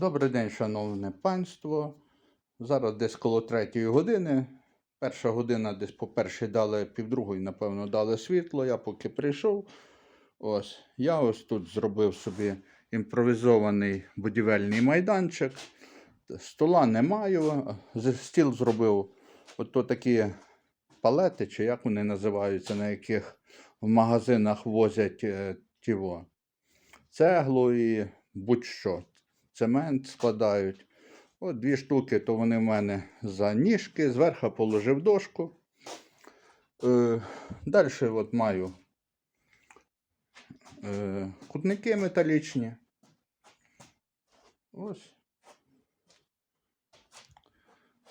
Добрий день, шановне панство. Зараз десь коло третьої години. Перша година десь по першій дали півдругої, напевно, дали світло. Я поки прийшов. Ось, я ось тут зробив собі імпровізований будівельний майданчик. Стола не маю. Стіл зробив ото такі палети, чи як вони називаються, на яких в магазинах возять е, тіво. Цеглу і будь-що цемент складають. От дві штуки, то вони в мене за ніжки, зверху положив дошку. Е, Далі от маю е, кутники металічні. Ось.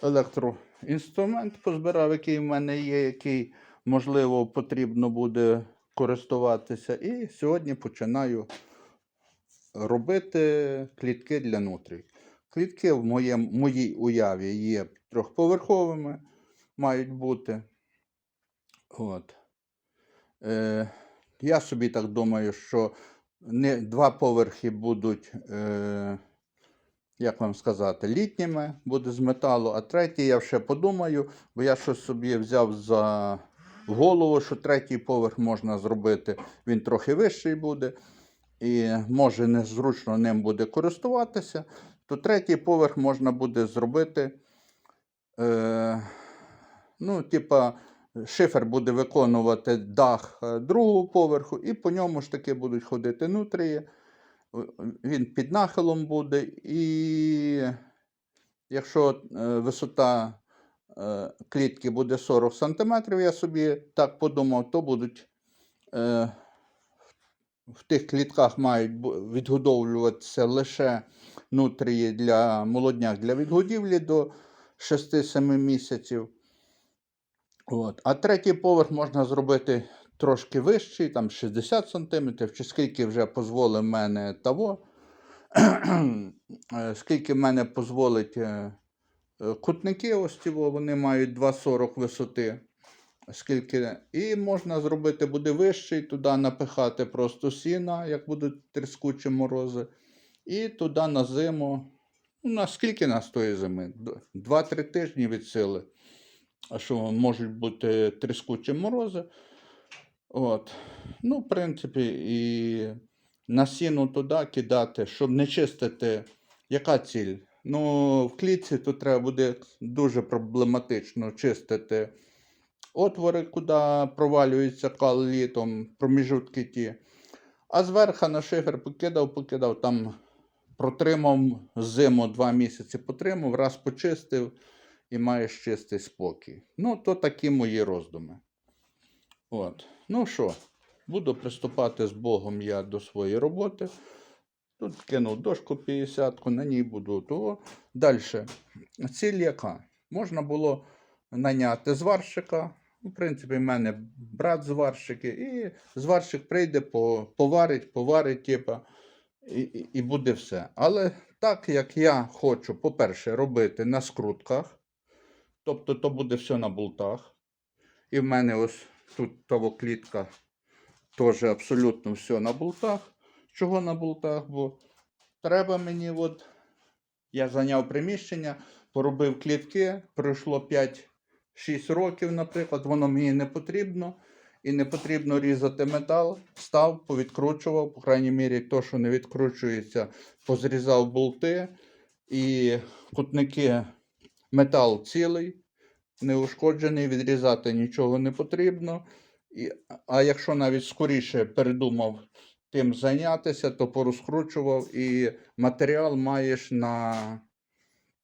Електроінструмент позбирав, який в мене є, який, можливо, потрібно буде користуватися. І сьогодні починаю робити клітки для нутрій. Клітки в моєму, моїй уяві є трьохповерховими, мають бути. От. Е, я собі так думаю, що не два поверхи будуть, е, як вам сказати, літніми, буде з металу, а третій я ще подумаю, бо я щось собі взяв за голову, що третій поверх можна зробити, він трохи вищий буде і може незручно ним буде користуватися, то третій поверх можна буде зробити. Е, ну, типа, шифер буде виконувати дах е, другого поверху, і по ньому ж таки будуть ходити нутрії. Він під нахилом буде, і якщо е, висота е, клітки буде 40 см, я собі так подумав, то будуть в тих клітках мають відгодовлюватися лише нутрії для молодняк для відгодівлі до 6-7 місяців. От. А третій поверх можна зробити трошки вищий, там 60 см, чи скільки вже дозволить мене того, е, скільки мене дозволить е, е, кутники, ось ці, вони мають 2,40 висоти. Скільки... І можна зробити буде вищий, туди напихати просто сіна, як будуть тріскучі морози. І туди на зиму. Ну, скільки нас тої зими? Д- Два-три тижні від сили. Що можуть бути тріскучі морози. От. Ну, в принципі, і на сіну туди кидати, щоб не чистити. Яка ціль? Ну, в клітці тут треба буде дуже проблематично чистити отвори, куди провалюється кал літом, проміжутки ті. А зверху на шифер покидав, покидав, там протримав зиму два місяці, потримав, раз почистив і маєш чистий спокій. Ну, то такі мої роздуми. От. Ну що, буду приступати з Богом я до своєї роботи. Тут кинув дошку 50, на ній буду того. Далі. Ціль яка? Можна було наняти зварщика. Ну, В принципі, в мене брат зварщик, і зварщик прийде, поварить, поварить, типа, і, і, буде все. Але так як я хочу, по-перше, робити на скрутках, тобто то буде все на болтах. І в мене ось тут того клітка теж абсолютно все на болтах. Чого на болтах? Бо треба мені, от, я зайняв приміщення, поробив клітки, пройшло 5-6 років, наприклад, воно мені не потрібно. І не потрібно різати метал, став, повідкручував, по крайній мірі, то, що не відкручується, позрізав болти і кутники метал цілий, неушкоджений, відрізати нічого не потрібно. І, а якщо навіть скоріше передумав тим зайнятися, то порозкручував і матеріал маєш на,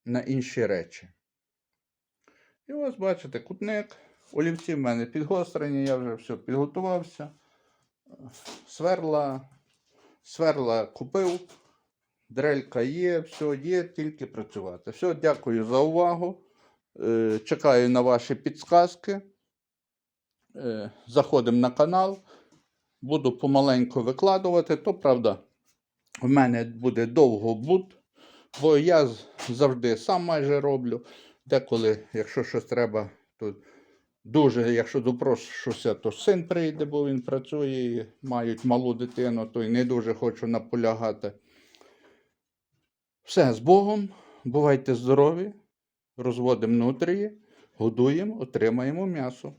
на інші речі. І ось бачите, кутник. Олівці в мене підгострені, я вже все підготувався. Сверла, сверла купив, дрелька є, все є, тільки працювати. Все, дякую за увагу. Е, Чекаю на ваші підсказки. Е, Заходимо на канал. Буду помаленьку викладувати. То правда, в мене буде довго буд, бо я завжди сам майже роблю. Деколи, якщо щось треба, то дуже, якщо допрошуся, то син прийде, бо він працює і мають малу дитину, то й не дуже хочу наполягати. Все, з Богом. Бувайте здорові. Розводимо нутрії, годуємо, отримаємо м'ясо.